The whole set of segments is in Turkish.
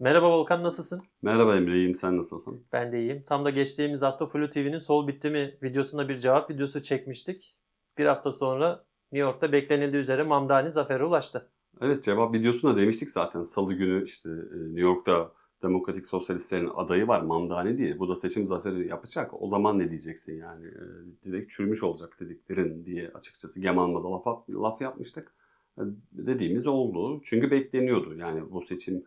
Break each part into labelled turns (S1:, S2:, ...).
S1: Merhaba Volkan nasılsın?
S2: Merhaba Emre, iyiyim. Sen nasılsın?
S1: Ben de iyiyim. Tam da geçtiğimiz hafta Flu TV'nin Sol Bitti mi videosuna bir cevap videosu çekmiştik. Bir hafta sonra New York'ta beklenildiği üzere Mamdani zafere ulaştı.
S2: Evet, cevap videosunda demiştik zaten. Salı günü işte e, New York'ta Demokratik Sosyalistlerin adayı var Mamdani diye. Bu da seçim zaferi yapacak. O zaman ne diyeceksin yani? E, direkt çürümüş olacak dediklerin diye açıkçası Gemalmaz'a laf, laf yapmıştık. E, dediğimiz oldu. Çünkü bekleniyordu. Yani bu seçim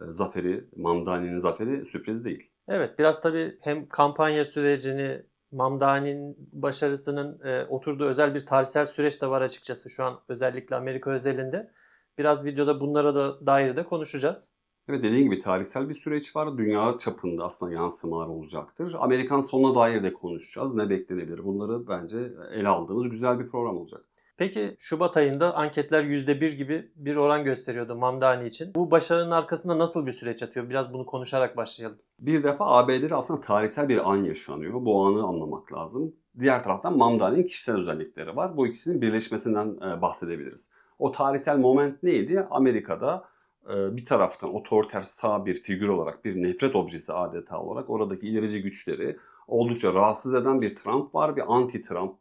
S2: zaferi, Mamdani'nin zaferi sürpriz değil.
S1: Evet biraz tabii hem kampanya sürecini Mamdani'nin başarısının e, oturduğu özel bir tarihsel süreç de var açıkçası şu an özellikle Amerika özelinde. Biraz videoda bunlara da dair de konuşacağız.
S2: Evet dediğin gibi tarihsel bir süreç var. Dünya çapında aslında yansımalar olacaktır. Amerikan sonuna dair de konuşacağız. Ne beklenebilir? Bunları bence ele aldığımız güzel bir program olacak.
S1: Peki Şubat ayında anketler %1 gibi bir oran gösteriyordu Mamdani için. Bu başarının arkasında nasıl bir süreç yatıyor? Biraz bunu konuşarak başlayalım.
S2: Bir defa ABD'de aslında tarihsel bir an yaşanıyor. Bu anı anlamak lazım. Diğer taraftan Mamdani'nin kişisel özellikleri var. Bu ikisinin birleşmesinden e, bahsedebiliriz. O tarihsel moment neydi? Amerika'da e, bir taraftan otoriter sağ bir figür olarak, bir nefret objesi adeta olarak oradaki ilerici güçleri oldukça rahatsız eden bir Trump var. Bir anti-Trump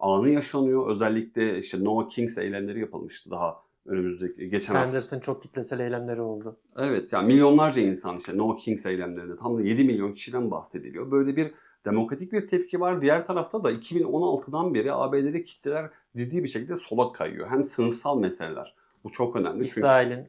S2: anı yaşanıyor. Özellikle işte No Kings eylemleri yapılmıştı daha önümüzdeki geçen hafta.
S1: Sanders'ın çok kitlesel eylemleri oldu.
S2: Evet yani milyonlarca insan işte No Kings eylemlerinde tam da 7 milyon kişiden bahsediliyor. Böyle bir demokratik bir tepki var. Diğer tarafta da 2016'dan beri ABD'li kitleler ciddi bir şekilde sola kayıyor. Hem sınıfsal meseleler. Bu çok önemli.
S1: İsrail'in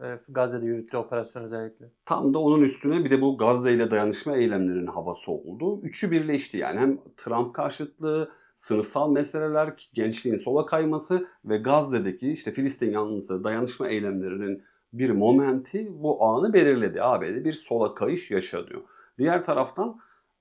S1: e, Gazze'de yürüttüğü operasyon özellikle.
S2: tam da onun üstüne bir de bu Gazze ile dayanışma eylemlerinin havası oldu. Üçü birleşti yani hem Trump karşıtlığı, sınıfsal meseleler, gençliğin sola kayması ve Gazze'deki işte Filistin yanlısı dayanışma eylemlerinin bir momenti bu anı belirledi. ABD bir sola kayış yaşanıyor. Diğer taraftan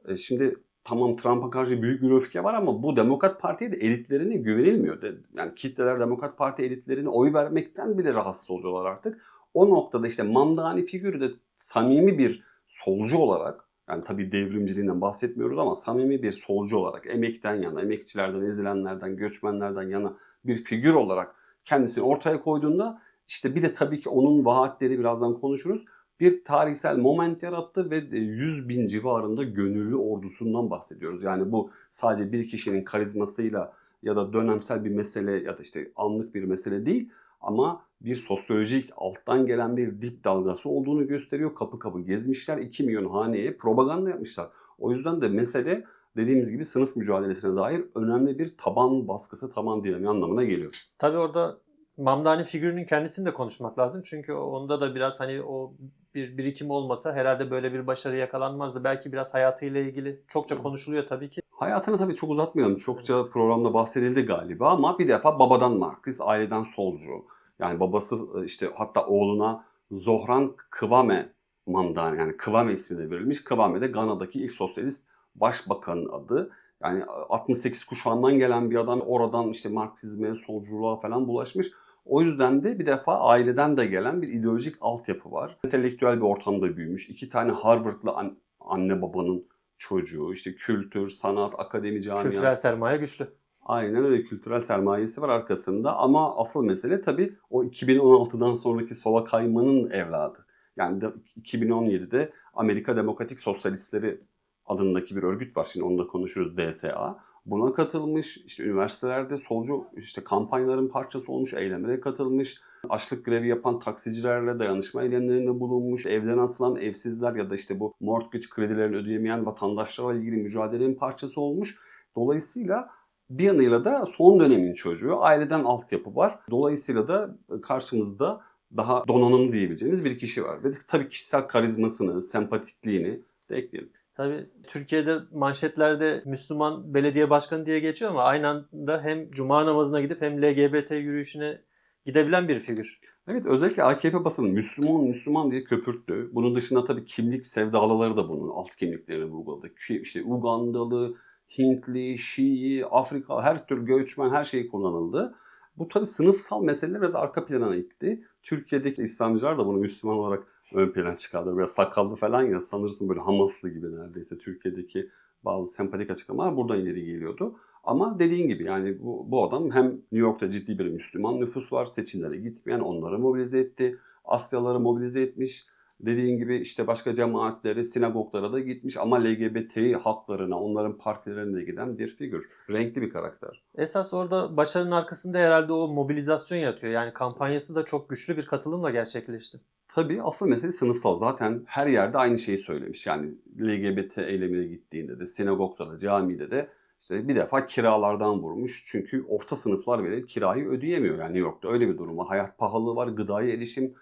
S2: e, şimdi tamam Trump'a karşı büyük bir öfke var ama bu Demokrat Parti'ye de elitlerine güvenilmiyor. Yani kitleler Demokrat Parti elitlerine oy vermekten bile rahatsız oluyorlar artık. O noktada işte Mamdani figürü de samimi bir solcu olarak yani tabii devrimciliğinden bahsetmiyoruz ama samimi bir solcu olarak emekten yana, emekçilerden, ezilenlerden, göçmenlerden yana bir figür olarak kendisini ortaya koyduğunda işte bir de tabii ki onun vaatleri birazdan konuşuruz. Bir tarihsel moment yarattı ve 100 bin civarında gönüllü ordusundan bahsediyoruz. Yani bu sadece bir kişinin karizmasıyla ya da dönemsel bir mesele ya da işte anlık bir mesele değil ama bir sosyolojik alttan gelen bir dip dalgası olduğunu gösteriyor. Kapı kapı gezmişler. 2 milyon haneye propaganda yapmışlar. O yüzden de mesele dediğimiz gibi sınıf mücadelesine dair önemli bir taban baskısı, taban dinamiği anlamına geliyor.
S1: Tabii orada Mamdani figürünün kendisini de konuşmak lazım. Çünkü onda da biraz hani o bir birikim olmasa herhalde böyle bir başarı yakalanmazdı. Belki biraz hayatıyla ilgili çokça konuşuluyor tabii ki.
S2: Hayatını tabii çok uzatmayalım. Çokça
S1: Evet.
S2: programda bahsedildi galiba ama bir defa babadan Marksist, aileden solcu. Yani babası e, işte hatta oğluna Zohran Kıvame Mamdani yani Kıvame ismi de verilmiş. Kıvame de Gana'daki ilk sosyalist başbakanın adı. Yani 68 kuşağından gelen bir adam oradan işte Marksizme, solculuğa falan bulaşmış. O yüzden de bir defa aileden de gelen bir ideolojik altyapı var. Entelektüel bir ortamda büyümüş. İki tane Harvard'lı an- anne babanın çocuğu. işte kültür, sanat, akademi camiası.
S1: Kültürel sermaye güçlü.
S2: Aynen öyle kültürel sermayesi var arkasında ama asıl mesele tabii o 2016'dan sonraki sola kaymanın evladı. Yani de 2017'de Amerika Demokratik Sosyalistleri adındaki bir örgüt var. Şimdi onu da konuşuruz DSA. Buna katılmış, işte üniversitelerde solcu işte kampanyaların parçası olmuş, eylemlere katılmış. Açlık grevi yapan taksicilerle dayanışma eylemlerinde bulunmuş. Evden atılan evsizler ya da işte bu mortgage kredilerini ödeyemeyen vatandaşlarla ilgili mücadelenin parçası olmuş. Dolayısıyla bir yanıyla da son dönemin çocuğu. Aileden altyapı var. Dolayısıyla da karşımızda daha donanımlı diyebileceğimiz bir kişi var. Ve tabii kişisel karizmasını, sempatikliğini de ekleyelim.
S1: Tabii Türkiye'de manşetlerde Müslüman belediye başkanı diye geçiyor ama aynı anda hem cuma namazına gidip hem LGBT yürüyüşüne gidebilen bir figür.
S2: Evet özellikle AKP basını Müslüman Müslüman diye köpürttü. Bunun dışında tabii kimlik sevdalıları da bunun alt kimliklerini vurguladı. İşte Ugandalı, Hintli, Şii, Afrika her tür göçmen her şey kullanıldı. Bu tabii sınıfsal meseleler biraz arka plana itti. Türkiye'deki İslamcılar da bunu Müslüman olarak ön plana çıkardı. Biraz sakallı falan ya sanırsın böyle Hamaslı gibi neredeyse Türkiye'deki bazı sempatik açıklamalar buradan ileri geliyordu. Ama dediğin gibi yani bu, bu adam hem New York'ta ciddi bir Müslüman nüfus var. Seçimlere gitmeyen onları mobilize etti. Asyaları mobilize etmiş. Dediğin gibi işte başka cemaatleri, sinagoglara da gitmiş ama LGBT haklarına, onların partilerine de giden bir figür. Renkli bir karakter.
S1: Esas orada başarının arkasında herhalde o mobilizasyon yatıyor. Yani kampanyası da çok güçlü bir katılımla gerçekleşti.
S2: Tabii asıl mesele sınıfsal. Zaten her yerde aynı şeyi söylemiş. Yani LGBT eylemine gittiğinde de, sinagogda da, camide de işte bir defa kiralardan vurmuş. Çünkü orta sınıflar bile kirayı ödeyemiyor. Yani New York'ta öyle bir durum var. Hayat pahalılığı var, gıdaya erişim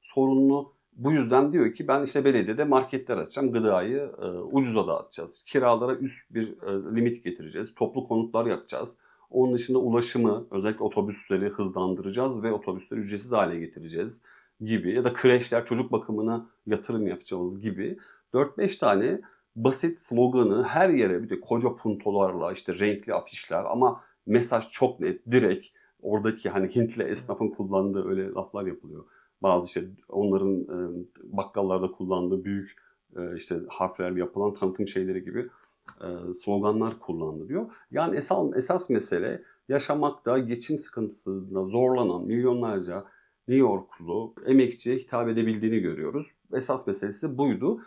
S2: sorunlu. Bu yüzden diyor ki ben işte belediyede marketler açacağım, gıdayı e, ucuza dağıtacağız. Kiralara üst bir e, limit getireceğiz, toplu konutlar yapacağız. Onun dışında ulaşımı, özellikle otobüsleri hızlandıracağız ve otobüsleri ücretsiz hale getireceğiz gibi ya da kreşler, çocuk bakımına yatırım yapacağımız gibi 4-5 tane basit sloganı her yere bir de koca puntolarla işte renkli afişler ama mesaj çok net, direkt. Oradaki hani Hintli esnafın kullandığı öyle laflar yapılıyor. Bazı işte onların e, bakkallarda kullandığı büyük e, işte harflerle yapılan tanıtım şeyleri gibi e, sloganlar kullandı diyor. Yani esas, esas mesele yaşamakta geçim sıkıntısında zorlanan milyonlarca New Yorklu emekçiye hitap edebildiğini görüyoruz. Esas meselesi buydu.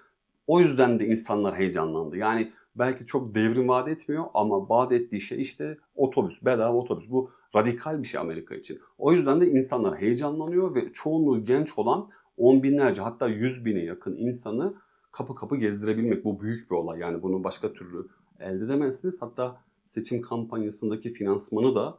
S2: O yüzden de insanlar heyecanlandı. Yani belki çok devrim vaat etmiyor ama vaat ettiği şey işte otobüs, bedava otobüs. Bu radikal bir şey Amerika için. O yüzden de insanlar heyecanlanıyor ve çoğunluğu genç olan on binlerce hatta yüz bine yakın insanı kapı kapı gezdirebilmek bu büyük bir olay. Yani bunu başka türlü elde edemezsiniz. Hatta seçim kampanyasındaki finansmanı da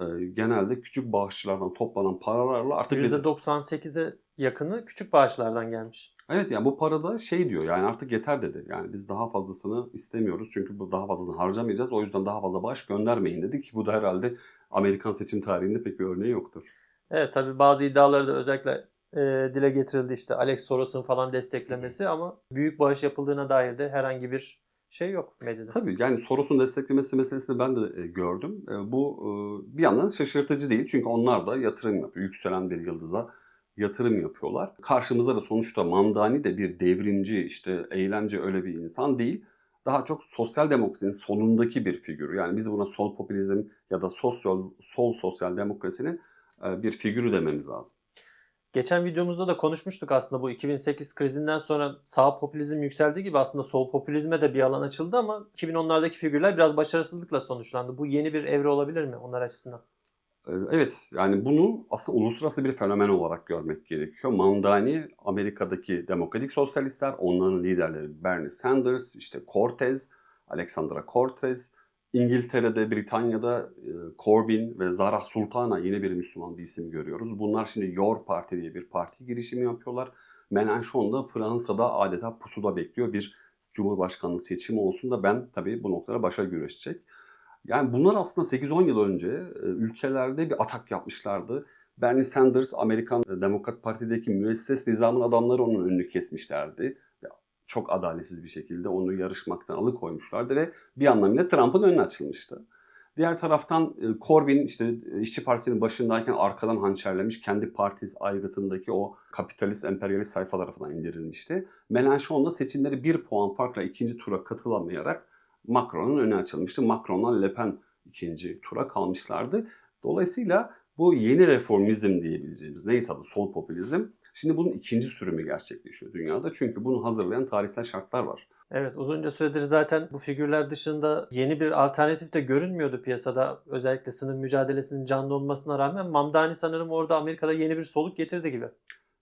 S2: e, genelde küçük bağışçılardan toplanan paralarla artık
S1: %98'e yakını küçük bağışlardan gelmiş.
S2: Evet yani bu parada şey diyor yani artık yeter dedi. Yani biz daha fazlasını istemiyoruz çünkü bu daha fazlasını harcamayacağız. O yüzden daha fazla bağış göndermeyin dedi ki bu da herhalde Amerikan seçim tarihinde pek bir örneği yoktur.
S1: Evet tabii bazı iddiaları da özellikle e, dile getirildi işte Alex Soros'un falan desteklemesi ama büyük bağış yapıldığına dair de herhangi bir şey yok medyada.
S2: Tabii yani Soros'un desteklemesi meselesini ben de e, gördüm. E, bu e, bir yandan şaşırtıcı değil çünkü onlar da yatırım yapıyor. Yükselen bir yıldıza yatırım yapıyorlar. Karşımızda da sonuçta Mamdani de bir devrimci, işte eylemci öyle bir insan değil. Daha çok sosyal demokrasinin solundaki bir figür. Yani biz buna sol popülizm ya da sosyal sol sosyal demokrasinin e, bir figürü dememiz lazım.
S1: Geçen videomuzda da konuşmuştuk aslında bu 2008 krizinden sonra sağ popülizm yükseldiği gibi aslında sol popülizme de bir alan açıldı ama 2010'lardaki figürler biraz başarısızlıkla sonuçlandı. Bu yeni bir evre olabilir mi onlar açısından?
S2: Ee, Evet yani bunu aslında uluslararası bir fenomen olarak görmek gerekiyor. Mamdani Amerika'daki demokratik sosyalistler, onların liderleri Bernie Sanders, işte Cortez, Alexandra Cortez, İngiltere'de, Britanya'da e, Corbyn ve Zara Sultana yine bir Müslüman bir isim görüyoruz. Bunlar şimdi Your Party diye bir parti girişimi yapıyorlar. Mélenchon da Fransa'da adeta pusuda bekliyor. Bir Cumhurbaşkanlığı seçimi olsun da ben tabii bu noktada başa güreşecek. Yani bunlar aslında 8-10 yıl önce e, ülkelerde bir atak yapmışlardı. Bernie Sanders Amerikan Demokrat Parti'deki müesses nizamın adamları onun önünü kesmişlerdi. Çok adaletsiz bir şekilde onu yarışmaktan alıkoymuşlardı ve bir anlamıyla Trump'ın önüne açılmıştı. Diğer taraftan e, Corbyn işte e, işçi partisinin başındayken arkadan hançerlemiş kendi partisi aygıtındaki o kapitalist emperyalist sayfa tarafından indirilmişti. Mélenchon da seçimleri bir puan farkla ikinci tura katılamayarak Macron'un önü açılmıştı. Macron'la Le Pen ikinci tura kalmışlardı. Dolayısıyla bu yeni reformizm diyebileceğimiz neyse adı sol popülizm şimdi bunun ikinci sürümü gerçekleşiyor dünyada. Çünkü bunu hazırlayan tarihsel şartlar var.
S1: Evet uzunca süredir zaten bu figürler dışında yeni bir alternatif de görünmüyordu piyasada. Özellikle sınıf mücadelesinin canlı olmasına rağmen Mamdani sanırım orada Amerika'da yeni bir soluk getirdi gibi.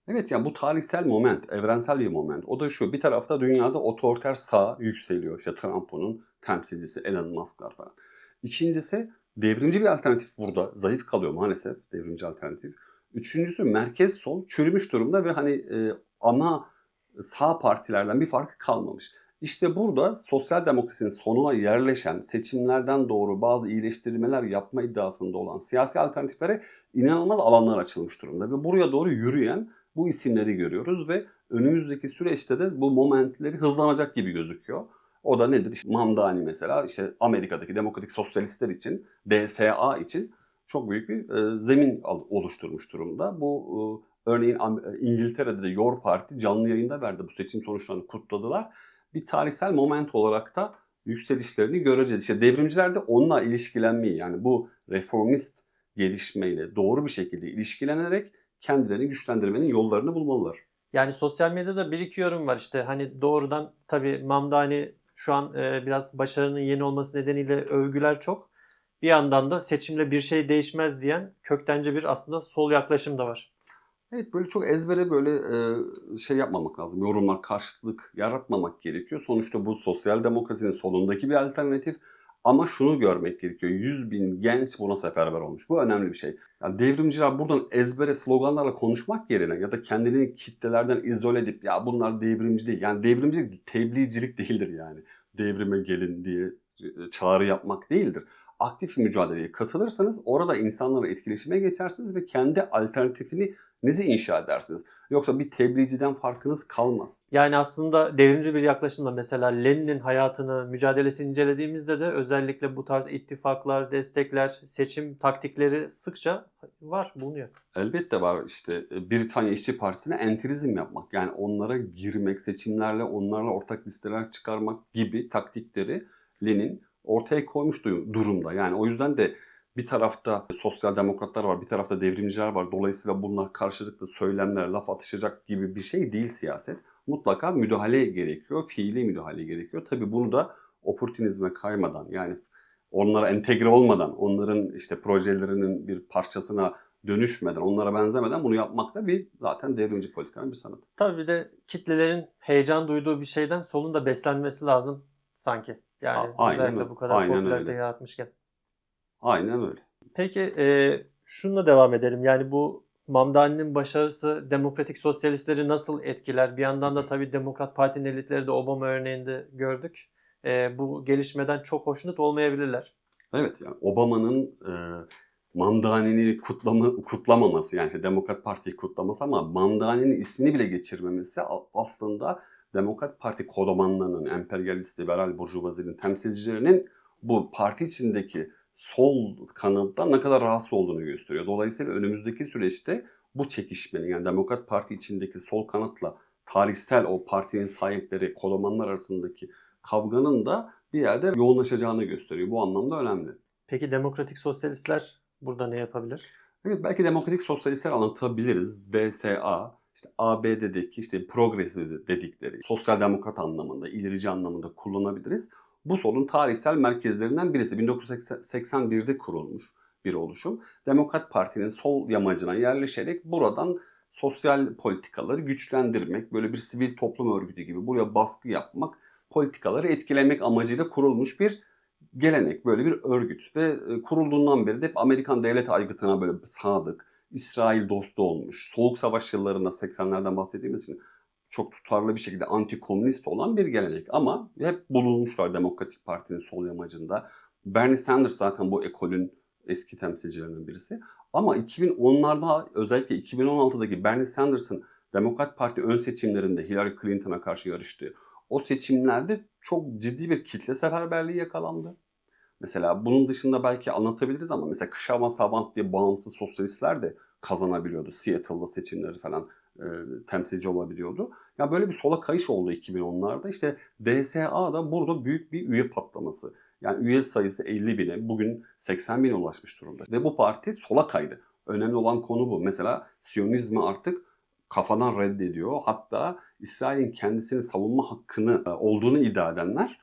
S2: Evet yani bu tarihsel moment, evrensel bir moment. O da şu bir tarafta dünyada otoriter sağ yükseliyor. İşte Trump'ın temsilcisi Elon Musk'lar falan. İkincisi devrimci bir alternatif burada zayıf kalıyor maalesef devrimci alternatif. Üçüncüsü merkez sol çürümüş durumda ve hani e, ana sağ partilerden bir farkı kalmamış. İşte burada sosyal demokrasinin sonuna yerleşen seçimlerden doğru bazı iyileştirmeler yapma iddiasında olan siyasi alternatiflere inanılmaz alanlar açılmış durumda. Ve buraya doğru yürüyen bu isimleri görüyoruz ve önümüzdeki süreçte de bu momentleri hızlanacak gibi gözüküyor. O da nedir? İşte Mamdani mesela işte Amerika'daki demokratik sosyalistler için, DSA için çok büyük bir e, zemin oluşturmuş durumda. Bu e, örneğin e, İngiltere'de de Your Party canlı yayında verdi. Bu seçim sonuçlarını kutladılar. Bir tarihsel moment olarak da yükselişlerini göreceğiz. İşte devrimciler de onunla ilişkilenmeyi yani bu reformist gelişmeyle doğru bir şekilde ilişkilenerek kendilerini güçlendirmenin yollarını bulmalılar.
S1: Yani sosyal medyada bir iki yorum var işte hani doğrudan tabii Mamdani şu an e, biraz başarının yeni olması nedeniyle övgüler çok. Bir yandan da seçimle bir şey değişmez diyen köktence bir aslında sol yaklaşım da var.
S2: Evet böyle çok ezbere böyle e, şey yapmamak lazım. Yorumlar karşıtlık yaratmamak gerekiyor. Sonuçta bu sosyal demokrasinin solundaki bir alternatif. Ama şunu görmek gerekiyor. 100 bin genç buna seferber olmuş. Bu önemli bir şey. Yani devrimciler buradan ezbere sloganlarla konuşmak yerine ya da kendini kitlelerden izole edip ya bunlar devrimci değil. Yani devrimcilik tebliğcilik değildir yani. Devrime gelin diye e, çağrı yapmak değildir. Aktif mücadeleye katılırsanız orada insanlarla etkileşime geçersiniz ve kendi alternatifini nizi inşa edersiniz. Yoksa bir tebliğciden farkınız kalmaz.
S1: Yani aslında devrimci bir yaklaşımla mesela Lenin'in hayatını, mücadelesini incelediğimizde de özellikle bu tarz ittifaklar, destekler, seçim taktikleri sıkça var, bulunuyor.
S2: Elbette var işte e, Britanya İşçi Partisi'ne entrizm yapmak. Yani onlara girmek, seçimlerle onlarla ortak listeler çıkarmak gibi taktikleri Lenin ortaya koymuş du- durumda. Yani o yüzden de bir tarafta sosyal demokratlar var, bir tarafta devrimciler var. Dolayısıyla bunlar karşılıklı söylemler, laf atışacak gibi bir şey değil siyaset. Mutlaka müdahale gerekiyor, fiili müdahale gerekiyor. Tabii bunu da oportunizme kaymadan yani onlara entegre olmadan, onların işte projelerinin bir parçasına dönüşmeden, onlara benzemeden bunu yapmak da bir zaten devrimci politikanın bir sanatı.
S1: Tabii bir de kitlelerin heyecan duyduğu bir şeyden solun da beslenmesi lazım sanki. Yani
S2: A-
S1: özellikle
S2: öyle.
S1: bu kadar
S2: Aynen
S1: popülarite
S2: öyle.
S1: yaratmışken.
S2: Aynen öyle.
S1: Peki e, şununla devam edelim. Yani bu Mamdani'nin başarısı demokratik sosyalistleri nasıl etkiler? Bir yandan da tabii Demokrat Parti'nin elitleri de Obama örneğinde gördük. E, bu gelişmeden çok hoşnut olmayabilirler.
S2: Evet yani Obama'nın e, Mamdani'ni kutlama, kutlamaması yani işte Demokrat Parti'yi kutlaması ama Mamdani'nin ismini bile geçirmemesi aslında Demokrat Parti kodomanlarının, emperyalist, liberal, burjuvazinin temsilcilerinin bu parti içindeki sol kanattan ne kadar rahatsız olduğunu gösteriyor. Dolayısıyla önümüzdeki süreçte bu çekişmenin yani Demokrat Parti içindeki sol kanatla tarihsel o partinin sahipleri, kodomanlar arasındaki kavganın da bir yerde yoğunlaşacağını gösteriyor. Bu anlamda önemli.
S1: Peki demokratik sosyalistler burada ne yapabilir?
S2: Evet belki demokratik sosyalistler anlatabiliriz. DSA, işte ABD'deki işte progresif dedikleri sosyal demokrat anlamında, ilerici anlamında kullanabiliriz. Bu solun tarihsel merkezlerinden birisi. 1981'de kurulmuş bir oluşum. Demokrat Parti'nin sol yamacına yerleşerek buradan sosyal politikaları güçlendirmek, böyle bir sivil toplum örgütü gibi buraya baskı yapmak, politikaları etkilemek amacıyla kurulmuş bir gelenek, böyle bir örgüt ve e, kurulduğundan beri de hep Amerikan devlet aygıtına böyle sadık, İsrail dostu olmuş. Soğuk Savaş yıllarında 80'lerden bahsettiğimiz için çok tutarlı bir şekilde anti-komünist olan bir gelenek. Ama hep bulunmuşlar Demokratik Parti'nin sol yamacında. Bernie Sanders zaten bu ekolün eski temsilcilerinden birisi. Ama 2010'larda özellikle 2016'daki Bernie Sanders'ın Demokrat Parti ön seçimlerinde Hillary Clinton'a karşı yarıştığı o seçimlerde çok ciddi bir kitle seferberliği yakalandı. Mesela bunun dışında belki anlatabiliriz ama mesela Kışama Savant diye bağımsız sosyalistler de kazanabiliyordu. Seattle'da seçimleri falan e, temsilci olabiliyordu. Ya böyle bir sola kayış oldu 2010'larda. İşte DSA da burada büyük bir üye patlaması. Yani üye sayısı 50 bine, bugün 80 bine ulaşmış durumda. Ve bu parti sola kaydı. Önemli olan konu bu. Mesela Siyonizmi artık kafadan reddediyor. Hatta İsrail'in kendisini savunma hakkını e, olduğunu iddia edenler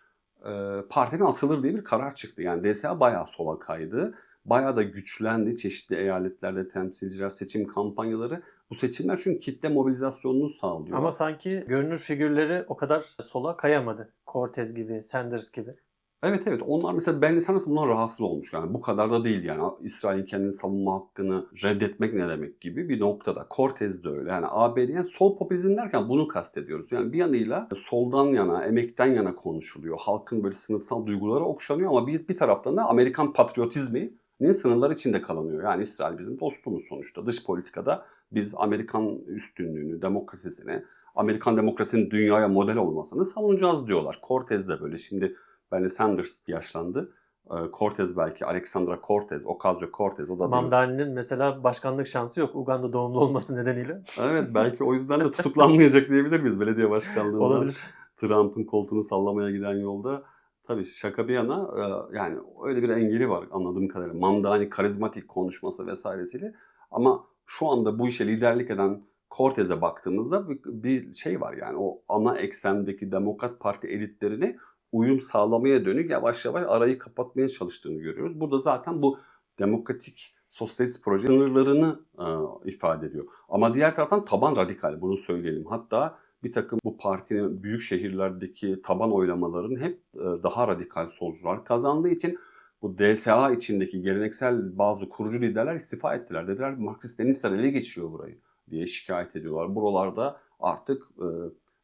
S2: partiden atılır diye bir karar çıktı. Yani DSA bayağı sola kaydı. Bayağı da güçlendi. Çeşitli eyaletlerde temsilciler, seçim kampanyaları. Bu seçimler çünkü kitle mobilizasyonunu sağlıyor.
S1: Ama sanki görünür figürleri o kadar sola kayamadı. Cortez gibi, Sanders gibi.
S2: Evet evet onlar mesela Bernie Sanders bundan rahatsız olmuş. Yani bu kadar da değil yani İsrail'in kendini savunma hakkını reddetmek ne demek gibi bir noktada. Cortez de öyle. Yani ABD sol popülizm derken bunu kastediyoruz. Yani bir yanıyla soldan yana, emekten yana konuşuluyor. Halkın böyle sınıfsal duyguları okşanıyor ama bir, bir taraftan da Amerikan patriotizminin sınırları içinde kalınıyor. Yani İsrail bizim dostumuz sonuçta. Dış politikada biz Amerikan üstünlüğünü, demokrasisini, Amerikan demokrasinin dünyaya model olmasını savunacağız diyorlar. Cortez de böyle. Şimdi Bernie Sanders yaşlandı. Ee, Cortez belki, Alexandra Cortez, Ocasio-Cortez o da
S1: Mamdani'nin mesela başkanlık şansı yok Uganda doğumlu olması nedeniyle.
S2: Evet belki o yüzden de tutuklanmayacak diyebilir miyiz belediye başkanlığından?
S1: Olabilir.
S2: Trump'ın koltuğunu sallamaya giden yolda. Tabii şaka bir yana e, yani öyle bir engeli var anladığım kadarıyla. Mamdani karizmatik konuşması vesairesiyle. Ama şu anda bu işe liderlik eden Cortez'e baktığımızda bir, şey var yani o ana eksendeki Demokrat Parti elitlerine uyum sağlamaya dönük yavaş yavaş arayı kapatmaya çalıştığını görüyoruz. Burada zaten bu demokratik sosyalist proje sınırlarını e, ifade ediyor. Ama diğer taraftan taban radikal bunu söyleyelim. Hatta bir takım bu partinin büyük şehirlerdeki taban oylamaların hep e, daha radikal solcular kazandığı için bu DSA içindeki geleneksel bazı kurucu liderler istifa ettiler. Dediler Marksist Leninistler ele geçiriyor burayı diye şikayet ediyorlar. Buralarda artık e,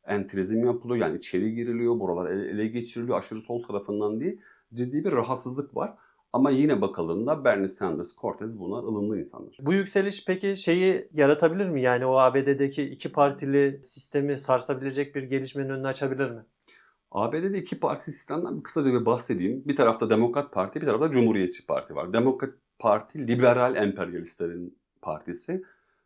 S2: entrizm yapılıyor yani içeri giriliyor, buralar ele, ele geçiriliyor aşırı sol tarafından diye ciddi bir rahatsızlık var. Ama yine bakıldığında Bernie Sanders, Cortez bunlar ılımlı insanlar.
S1: Bu yükseliş peki şeyi yaratabilir mi? Yani o ABD'deki iki partili sistemi sarsabilecek bir gelişmenin önünü açabilir mi?
S2: ABD'de iki parti sistemden bir kısaca bir bahsedeyim. Bir tarafta Demokrat Parti, bir tarafta Cumhuriyetçi Parti var. Demokrat Parti liberal emperyalistlerin partisi.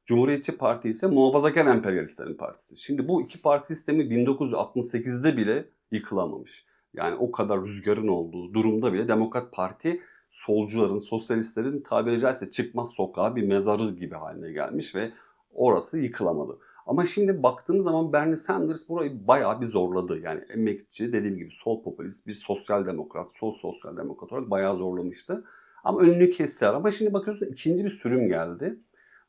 S2: Cumhuriyetçi Parti ise muhafazakar emperyalistlerin partisi. Şimdi bu iki parti sistemi 1968'de bile yıkılamamış. Yani o kadar rüzgarın olduğu durumda bile Demokrat Parti solcuların, sosyalistlerin tabiri caizse çıkmaz sokağa bir mezarı gibi haline gelmiş ve orası yıkılamadı. Ama şimdi baktığımız zaman Bernie Sanders burayı bayağı bir zorladı. Yani emekçi dediğim gibi sol popülist bir sosyal demokrat, sol sosyal demokrat olarak bayağı zorlamıştı. Ama önünü kestiler. Ama şimdi bakıyorsun ikinci bir sürüm geldi.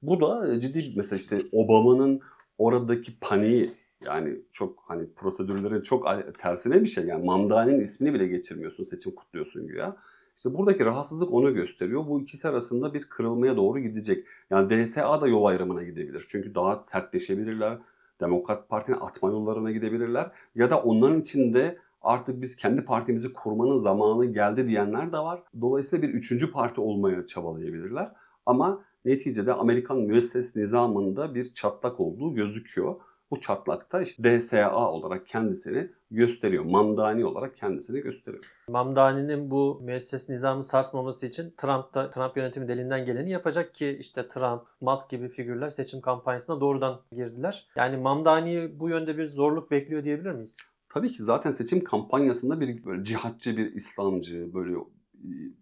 S2: Bu da ciddi bir mesela işte Obama'nın oradaki paniği yani çok hani prosedürlerin çok tersine bir şey. Yani Mandani'nin ismini bile geçirmiyorsun, seçim kutluyorsun güya. İşte buradaki rahatsızlık onu gösteriyor. Bu ikisi arasında bir kırılmaya doğru gidecek. Yani DSA da yol ayrımına gidebilir. Çünkü daha sertleşebilirler. Demokrat Parti'nin atma yollarına gidebilirler. Ya da onların içinde artık biz kendi partimizi kurmanın zamanı geldi diyenler de var. Dolayısıyla bir üçüncü parti olmaya çabalayabilirler. Ama neticede Amerikan müesses nizamında bir çatlak olduğu gözüküyor. Bu çatlakta işte DSA olarak kendisini gösteriyor. Mamdani olarak kendisini gösteriyor.
S1: Mamdani'nin bu müesses nizamı sarsmaması için Trump da Trump yönetimi de elinden geleni yapacak ki işte Trump, Musk gibi figürler seçim kampanyasına doğrudan girdiler. Yani Mamdani bu yönde bir zorluk bekliyor diyebilir miyiz?
S2: Tabii ki zaten seçim kampanyasında bir böyle cihatçı bir İslamcı, böyle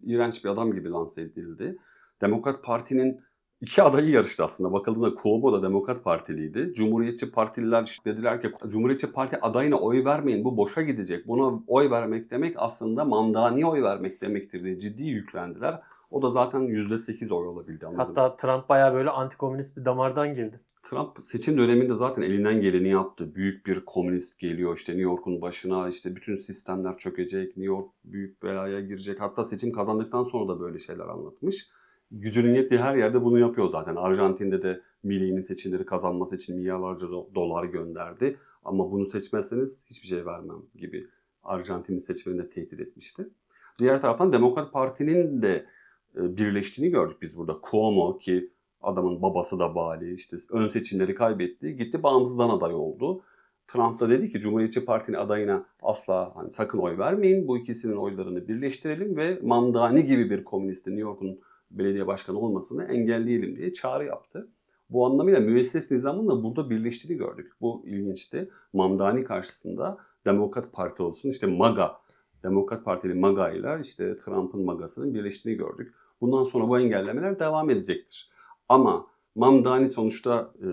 S2: iğrenç bir adam gibi lanse edildi. Demokrat Parti'nin iki adayı yarıştı aslında. Bakıldığında Cuomo da Demokrat Partiliydi. Cumhuriyetçi Partililer işte dediler ki Cumhuriyetçi Parti adayına oy vermeyin bu boşa gidecek. Buna oy vermek demek aslında Mamdani'ye oy vermek demektir diye ciddi yüklendiler. O da zaten %8 oy olabildi anladım.
S1: Hatta Trump bayağı böyle antikomünist bir damardan girdi.
S2: Trump seçim döneminde zaten elinden geleni yaptı. Büyük bir komünist geliyor işte New York'un başına işte bütün sistemler çökecek, New York büyük belaya girecek. Hatta seçim kazandıktan sonra da böyle şeyler anlatmış gücünün yettiği her yerde bunu yapıyor zaten. Arjantin'de de Milli'nin seçimleri kazanması için milyarlarca dolar gönderdi. Ama bunu seçmezseniz hiçbir şey vermem gibi Arjantin'in seçmenini de tehdit etmişti. Diğer taraftan Demokrat Parti'nin de e, birleştiğini gördük biz burada. Cuomo ki adamın babası da vali işte ön seçimleri kaybetti. Gitti bağımsızdan aday oldu. Trump da dedi ki Cumhuriyetçi Parti'nin adayına asla hani sakın oy vermeyin. Bu ikisinin oylarını birleştirelim ve Mamdani gibi bir komünisti New York'un belediye başkanı olmasını engelleyelim diye çağrı yaptı. Bu anlamıyla müesses nizamın da burada birleştiğini gördük. Bu ilginçti. Mamdani karşısında Demokrat Parti olsun işte MAGA, Demokrat Partili MAGA ile işte Trump'ın MAGA'sının birleştiğini gördük. Bundan sonra bu engellemeler devam edecektir. Ama Mamdani sonuçta e,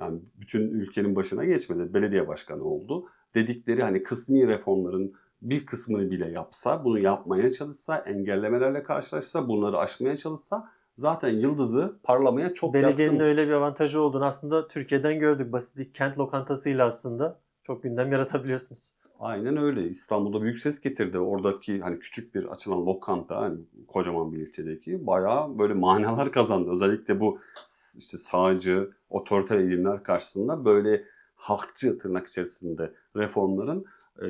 S2: yani bütün ülkenin başına geçmedi. Belediye başkanı oldu. Dedikleri hani kısmi reformların bir kısmını bile yapsa, bunu yapmaya çalışsa, engellemelerle karşılaşsa, bunları aşmaya çalışsa zaten yıldızı parlamaya çok
S1: Belediyenin
S2: yatkın.
S1: öyle bir avantajı olduğunu aslında Türkiye'den gördük. Basit bir kent lokantasıyla aslında çok gündem yaratabiliyorsunuz.
S2: Aynen öyle. İstanbul'da büyük ses getirdi. Oradaki hani küçük bir açılan lokanta, hani kocaman bir ilçedeki bayağı böyle manalar kazandı. Özellikle bu işte sağcı, otoriter eğilimler karşısında böyle halkçı tırnak içerisinde reformların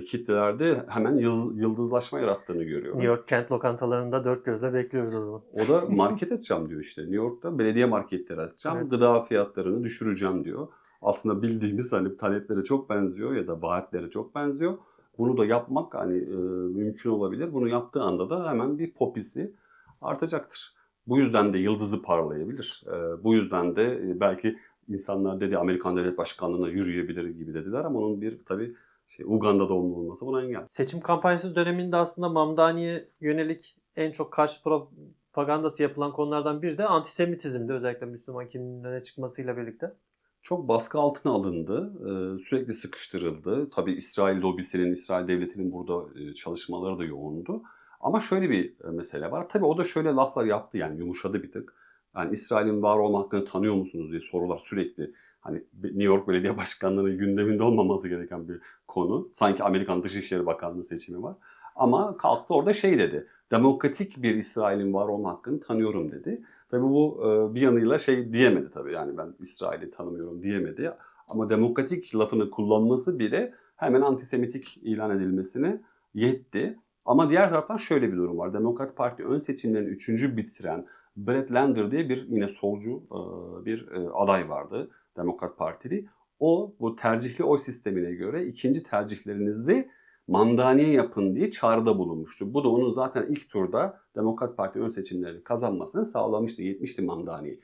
S2: kitlelerde hemen yıldızlaşma yarattığını görüyoruz.
S1: New York kent lokantalarında dört gözle bekliyoruz o zaman.
S2: O da market açacağım diyor işte. New York'ta belediye marketleri açacağım. Evet. Gıda fiyatlarını düşüreceğim diyor. Aslında bildiğimiz hani taleplere çok benziyor ya da vaatlere çok benziyor. Bunu da yapmak hani e, mümkün olabilir. Bunu yaptığı anda da hemen bir popisi artacaktır. Bu yüzden de yıldızı parlayabilir. E, bu yüzden de e, belki insanlar dedi Amerikan Devlet Başkanlığı'na yürüyebilir gibi dediler ama onun bir tabii şey, Uganda doğumlu olması buna engel.
S1: Seçim kampanyası döneminde aslında Mamdani'ye yönelik en çok karşı propagandası yapılan konulardan biri de antisemitizmdi. Özellikle Müslüman kimliğinin öne çıkmasıyla birlikte.
S2: çok baskı altına alındı. Ee, sürekli sıkıştırıldı. Tabii İsrail lobisinin, İsrail devletinin burada e, çalışmaları da yoğundu. Ama şöyle bir e, mesele var. Tabii o da şöyle laflar yaptı yani yumuşadı bir tık. Yani İsrail'in var olma hakkını tanıyor musunuz diye sorular sürekli. Hani New York Belediye Başkanlığı'nın gündeminde olmaması gereken bir konu. Sanki Amerikan Dışişleri Bakanlığı seçimi var. Ama kalktı orada şey dedi. Demokratik bir İsrail'in var olma hakkını tanıyorum dedi. Tabii bu e, bir yanıyla şey diyemedi tabii. Yani ben İsrail'i tanımıyorum diyemedi. Ama demokratik lafını kullanması bile hemen antisemitik ilan edilmesine yetti. Ama diğer taraftan şöyle bir durum var. Demokrat Parti ön seçimlerini üçüncü bitiren Brett Lander diye bir yine solcu e, bir e, aday vardı. Demokrat Partili. O bu tercihli oy sistemine göre ikinci tercihlerinizi mandaniye yapın diye çağrıda bulunmuştu. Bu da onun zaten ilk turda Demokrat Parti ön seçimleri kazanmasını sağlamıştı. 70'ti mandaniye.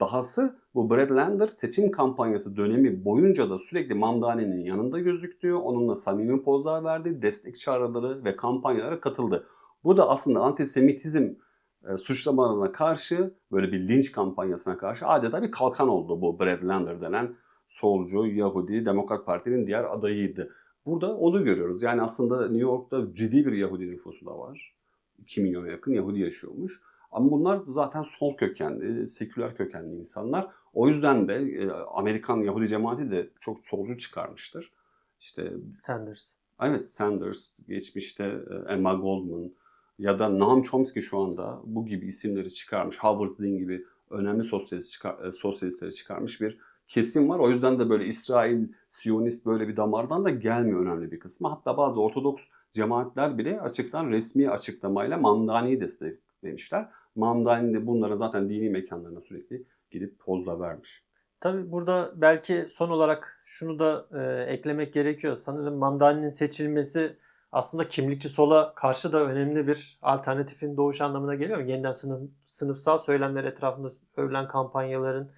S2: Dahası bu Brad Lander seçim kampanyası dönemi boyunca da sürekli Mamdani'nin yanında gözüktü. Onunla samimi pozlar verdi, destek çağrıları ve kampanyalara katıldı. Bu da aslında antisemitizm suçlamalarına karşı böyle bir linç kampanyasına karşı adeta bir kalkan oldu bu Brad Lander denen solcu, Yahudi, Demokrat Parti'nin diğer adayıydı. Burada onu görüyoruz. Yani aslında New York'ta ciddi bir Yahudi nüfusu da var. 2 milyona yakın Yahudi yaşıyormuş. Ama bunlar zaten sol kökenli, seküler kökenli insanlar. O yüzden de e, Amerikan Yahudi cemaati de çok solcu çıkarmıştır. İşte
S1: Sanders.
S2: evet Sanders, geçmişte e, Emma Goldman ya da Noam Chomsky şu anda bu gibi isimleri çıkarmış. Howard Zinn gibi önemli sosyalist çıkar, e, sosyalistleri çıkarmış bir kesim var. O yüzden de böyle İsrail, Siyonist böyle bir damardan da gelmiyor önemli bir kısmı. Hatta bazı Ortodoks cemaatler bile açıktan resmi açıklamayla Mamdani'yi desteklemişler. Mamdani de bunlara zaten dini mekanlarına sürekli gidip pozla vermiş.
S1: Tabii burada belki son olarak şunu da e, eklemek gerekiyor. Sanırım Mamdani'nin seçilmesi aslında kimlikçi sola karşı da önemli bir alternatifin doğuş anlamına geliyor. Yeniden sınıf, sınıfsal söylemler etrafında örülen kampanyaların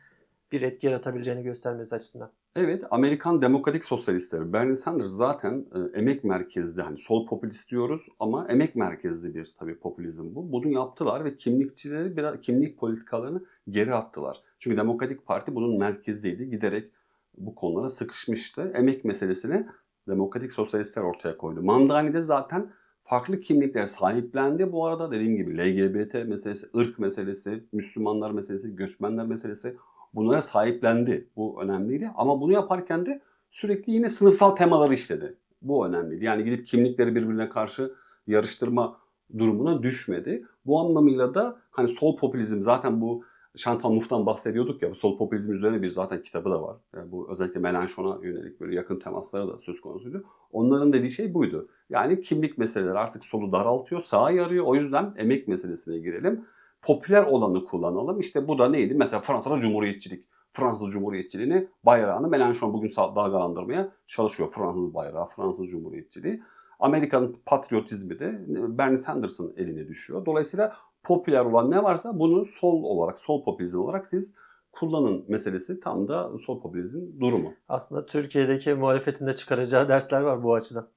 S1: bir etki yaratabileceğini göstermesi açısından.
S2: Evet, Amerikan Demokratik Sosyalistleri Bernie Sanders zaten e, emek merkezli hani sol popülist diyoruz ama emek merkezli bir tabii popülizm bu. Bunu yaptılar ve kimlikçileri biraz kimlik politikalarını geri attılar. Çünkü Demokratik Parti bunun merkeziydi. Giderek bu konulara sıkışmıştı. Emek meselesini Demokratik Sosyalistler ortaya koydu. Mandani de zaten farklı kimlikler sahiplendi. Bu arada dediğim gibi LGBT meselesi, ırk meselesi, Müslümanlar meselesi, göçmenler meselesi bunlara sahiplendi. Bu önemliydi. Ama bunu yaparken de sürekli yine sınıfsal temaları işledi. Bu önemliydi. Yani gidip kimlikleri birbirine karşı yarıştırma durumuna düşmedi. Bu anlamıyla da hani sol popülizm zaten bu Chantal Mouffe'dan bahsediyorduk ya bu sol popülizm üzerine bir zaten kitabı da var. Yani bu özellikle Mélenchon'a yönelik böyle yakın temasları da söz konusuydu. Onların dediği şey buydu. Yani kimlik meseleleri artık solu daraltıyor, sağa yarıyor. O yüzden emek meselesine girelim popüler olanı kullanalım. İşte bu da neydi? Mesela Fransa'da cumhuriyetçilik. Fransız Cumhuriyetçiliğini, bayrağını Mélenchon bugün dalgalandırmaya çalışıyor. Fransız bayrağı, Fransız Cumhuriyetçiliği. Amerikan patriotizmi de Bernie Sanders'ın eline düşüyor. Dolayısıyla popüler olan ne varsa bunu sol olarak, sol popülizm olarak siz kullanın meselesi tam da sol popülizm durumu.
S1: Aslında Türkiye'deki muhalefetinde çıkaracağı dersler var bu açıdan.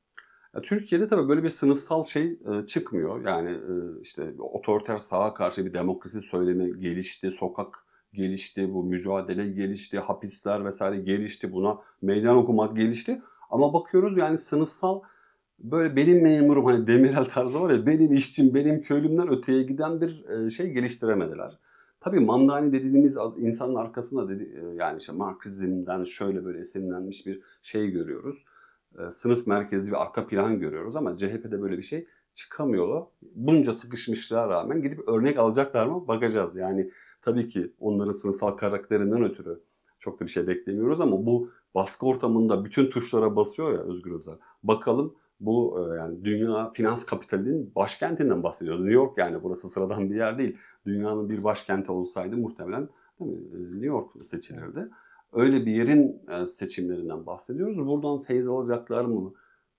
S2: Ya, Türkiye'de tabii böyle bir sınıfsal şey e, çıkmıyor. Yani e, işte otoriter sağa karşı bir demokrasi söylemi gelişti, sokak gelişti, bu mücadele gelişti, hapisler vesaire gelişti, buna meydan okumak gelişti. Ama bakıyoruz yani sınıfsal böyle benim memurum hani Demirel tarzı var ya benim işçim, benim köylümden öteye giden bir e, şey geliştiremediler. Tabii Mamdani dediğimiz insanın arkasında dedi, e, yani işte Marksizmden şöyle böyle esinlenmiş bir şey görüyoruz. E, sınıf merkezi bir arka plan görüyoruz ama CHP'de böyle bir şey çıkamıyorlar. Bunca sıkışmışlığa rağmen gidip örnek alacaklar mı bakacağız. Yani tabii ki onların sınıfsal karakterinden ötürü çok da bir şey beklemiyoruz ama bu baskı ortamında bütün tuşlara basıyor ya Özgür Özel. Bakalım bu e, yani dünya finans kapitalinin başkentinden bahsediyoruz. New York yani burası sıradan bir yer değil. Dünyanın bir başkenti olsaydı muhtemelen? E, New York seçilirdi. Öyle bir yerin seçimlerinden bahsediyoruz. Buradan feyz alacaklar mı?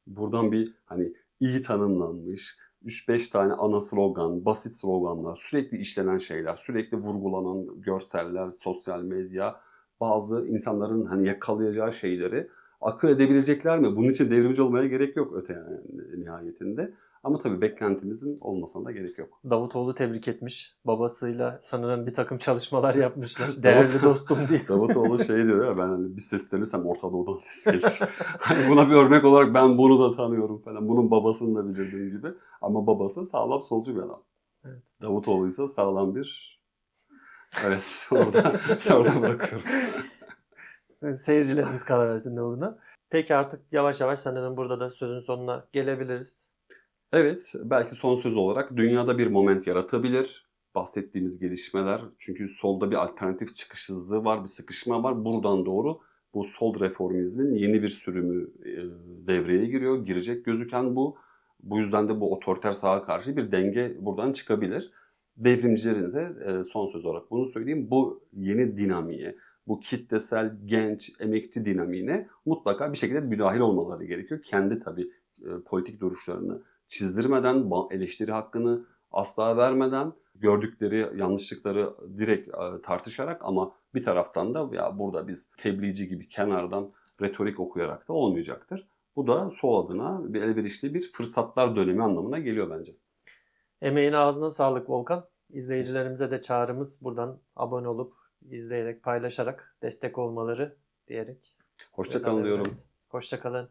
S2: Buradan bir hani iyi tanımlanmış 3-5 tane ana slogan, basit sloganlar, sürekli işlenen şeyler, sürekli vurgulanan görseller, sosyal medya, bazı insanların hani yakalayacağı şeyleri akıl edebilecekler mi? Bunun için devrimci olmaya gerek yok öte yani nihayetinde. Ama tabii beklentimizin olmasına da gerek yok.
S1: Davutoğlu tebrik etmiş. Babasıyla sanırım bir takım çalışmalar yapmışlar. Değerli dostum diye.
S2: Davutoğlu şey diyor ya ben hani bir seslenirsem Orta Doğu'dan ses gelir. hani buna bir örnek olarak ben bunu da tanıyorum falan. Bunun babasını da bilirdim gibi. Ama babası sağlam solcu bir adam.
S1: Evet.
S2: Davutoğlu ise sağlam bir... Evet orada, orada bırakıyorum.
S1: Seyircilerimiz karar versin ne olduğuna. Peki artık yavaş yavaş sanırım burada da sözün sonuna gelebiliriz.
S2: Evet, belki son söz olarak dünyada bir moment yaratabilir. Bahsettiğimiz gelişmeler çünkü solda bir alternatif çıkış hızı var, bir sıkışma var. Buradan doğru bu sol reformizmin yeni bir sürümü e, devreye giriyor. Girecek gözüken bu. Bu yüzden de bu otoriter sağa karşı bir denge buradan çıkabilir. Devrimcilerin de e, son söz olarak bunu söyleyeyim. Bu yeni dinamiğe, bu kitlesel, genç, emekçi dinamiğine mutlaka bir şekilde müdahil olmaları gerekiyor. Kendi tabii e, politik duruşlarını çizdirmeden, eleştiri hakkını asla vermeden, gördükleri yanlışlıkları direkt e, tartışarak ama bir taraftan da ya burada biz tebliğci gibi kenardan retorik okuyarak da olmayacaktır. Bu da sol adına bir elverişli bir fırsatlar dönemi anlamına geliyor bence.
S1: Emeğine ağzına sağlık Volkan. İzleyicilerimize de çağrımız buradan abone olup izleyerek paylaşarak destek olmaları diyerek.
S2: Hoşça kalın diyorum.
S1: Hoşçakalın.